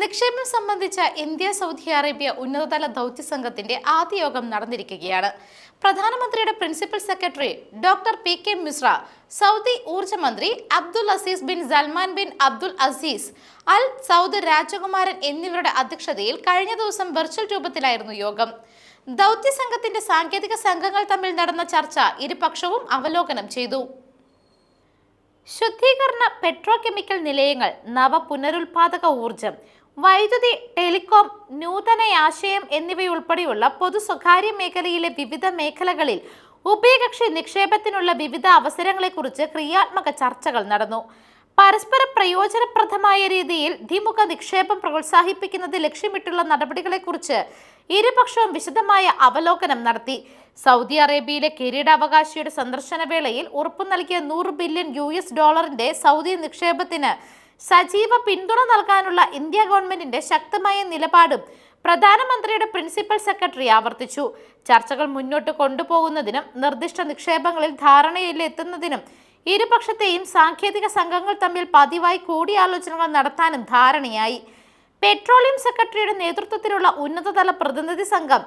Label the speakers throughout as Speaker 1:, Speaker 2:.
Speaker 1: നിക്ഷേപം സംബന്ധിച്ച India Saudi Arabia ഉന്നതതല ദൗത്യ സംഘത്തിന്റെ ആദ്യ യോഗം നടന്നിരിക്കുകയാണ്. പ്രധാനമന്ത്രിയുടെ principal secretary doctor P K Mishra Saudi ഊർജ മന്ത്രി Abdul Aziz bin Salman bin Abdul Aziz Al Saud രാജകുമാരൻ എന്നിവരുടെ അധ്യക്ഷതയിൽ കഴിഞ്ഞ ദിവസം വെർച്വൽ രൂപത്തിലായിരുന്നു യോഗം. ദൗത്യ സംഘത്തിന്റെ സാങ്കേതിക സംഘങ്ങൾ തമ്മിൽ നടന്ന ചർച്ച ഇരുപക്ഷവും അവലോകനം ചെയ്തു. ശുദ്ധീകരണ പെട്രോകെമിക്കൽ നിലയങ്ങൾ നവ പുനരുൽപാദക ഊർജം വൈദ്യുതി ടെലികോം നൂതനയാശയം എന്നിവയുൾപ്പെടെയുള്ള പൊതു സ്വകാര്യ മേഖലയിലെ വിവിധ മേഖലകളിൽ ഉഭയകക്ഷി നിക്ഷേപത്തിനുള്ള വിവിധ അവസരങ്ങളെക്കുറിച്ച് ക്രിയാത്മക ചർച്ചകൾ നടന്നു. പരസ്പര പ്രയോജനപ്രദമായ രീതിയിൽ ദ്വിമുഖ നിക്ഷേപം പ്രോത്സാഹിപ്പിക്കുന്നത് ലക്ഷ്യമിട്ടുള്ള നടപടികളെക്കുറിച്ച് ഇരുപക്ഷവും വിശദമായ അവലോകനം നടത്തി. സൗദി അറേബ്യയിലെ കിരീടാവകാശിയുടെ സന്ദർശന വേളയിൽ ഉറപ്പു നൽകിയ നൂറ് ബില്യൺ യു എസ് ഡോളറിന്റെ സൗദി നിക്ഷേപത്തിന് സജീവ പിന്തുണ നൽകാനുള്ള ഇന്ത്യ ഗവൺമെന്റിന്റെ ശക്തമായ നിലപാടും പ്രധാനമന്ത്രിയുടെ പ്രിൻസിപ്പൽ സെക്രട്ടറി ആവർത്തിച്ചു. ചർച്ചകൾ മുന്നോട്ട് കൊണ്ടുപോകുന്നതിനും നിർദ്ദിഷ്ട നിക്ഷേപങ്ങളിൽ ധാരണയിലെത്തുന്നതിനും ഇരുപക്ഷത്തെയും സാങ്കേതിക സംഘങ്ങൾ തമ്മിൽ പതിവായി കൂടിയാലോചനകൾ നടത്താനും ധാരണയായി. പെട്രോളിയം സെക്രട്ടറിയുടെ നേതൃത്വത്തിലുള്ള ഉന്നതതല പ്രതിനിധി സംഘം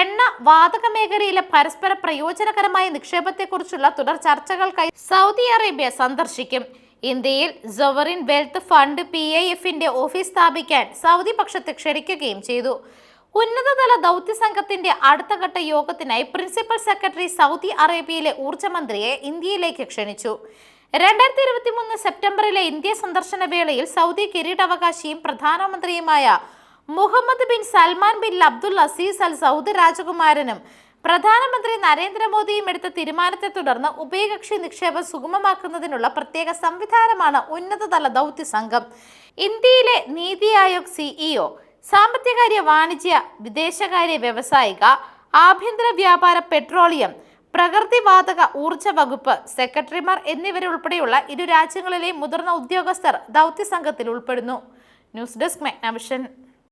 Speaker 1: എണ്ണ വാതക മേഖലയിലെ പരസ്പര പ്രയോജനകരമായ നിക്ഷേപത്തെക്കുറിച്ചുള്ള തുടർ ചർച്ചകൾക്കായി സൗദി അറേബ്യ സന്ദർശിക്കും. ഇന്ത്യയിൽ sovereign wealth fund P I എഫിന്റെ ഓഫീസ് സ്ഥാപിക്കാൻ സൗദി പക്ഷത്തെ ക്ഷണിക്കുകയും ചെയ്തു. ഉന്നതതല ദൗത്യ സംഘത്തിന്റെ അടുത്ത ഘട്ട യോഗത്തിനായി പ്രിൻസിപ്പൽ സെക്രട്ടറി സൗദി അറേബ്യയിലെ ഊർജമന്ത്രിയെ ഇന്ത്യയിലേക്ക് ക്ഷണിച്ചു. രണ്ടായിരത്തി ഇരുപത്തി മൂന്ന് സെപ്റ്റംബറിലെ ഇന്ത്യ സന്ദർശന വേളയിൽ സൗദി കിരീടാവകാശിയും പ്രധാനമന്ത്രിയുമായ Mohammed bin Salman bin Abdul Aziz Al Saud രാജകുമാരനും പ്രധാനമന്ത്രി നരേന്ദ്രമോദിയും എടുത്ത തീരുമാനത്തെ തുടർന്ന് ഉഭയകക്ഷി നിക്ഷേപം സുഗമമാക്കുന്നതിനുള്ള പ്രത്യേക സംവിധാനമാണ് ഉന്നതതല ദൗത്യ സംഘം. ഇന്ത്യയിലെ നീതി ആയോഗ് സിഇഒ സാമ്പത്തികകാര്യ വാണിജ്യ വിദേശകാര്യ വ്യവസായിക ആഭ്യന്തര വ്യാപാര പെട്രോളിയം പ്രകൃതിവാതക ഊർജ വകുപ്പ് സെക്രട്ടറിമാർ എന്നിവരുൾപ്പെടെയുള്ള ഇരു രാജ്യങ്ങളിലെയും മുതിർന്ന ഉദ്യോഗസ്ഥർ ദൗത്യ സംഘത്തിൽ ഉൾപ്പെടുന്നു. News desk Magna Vision.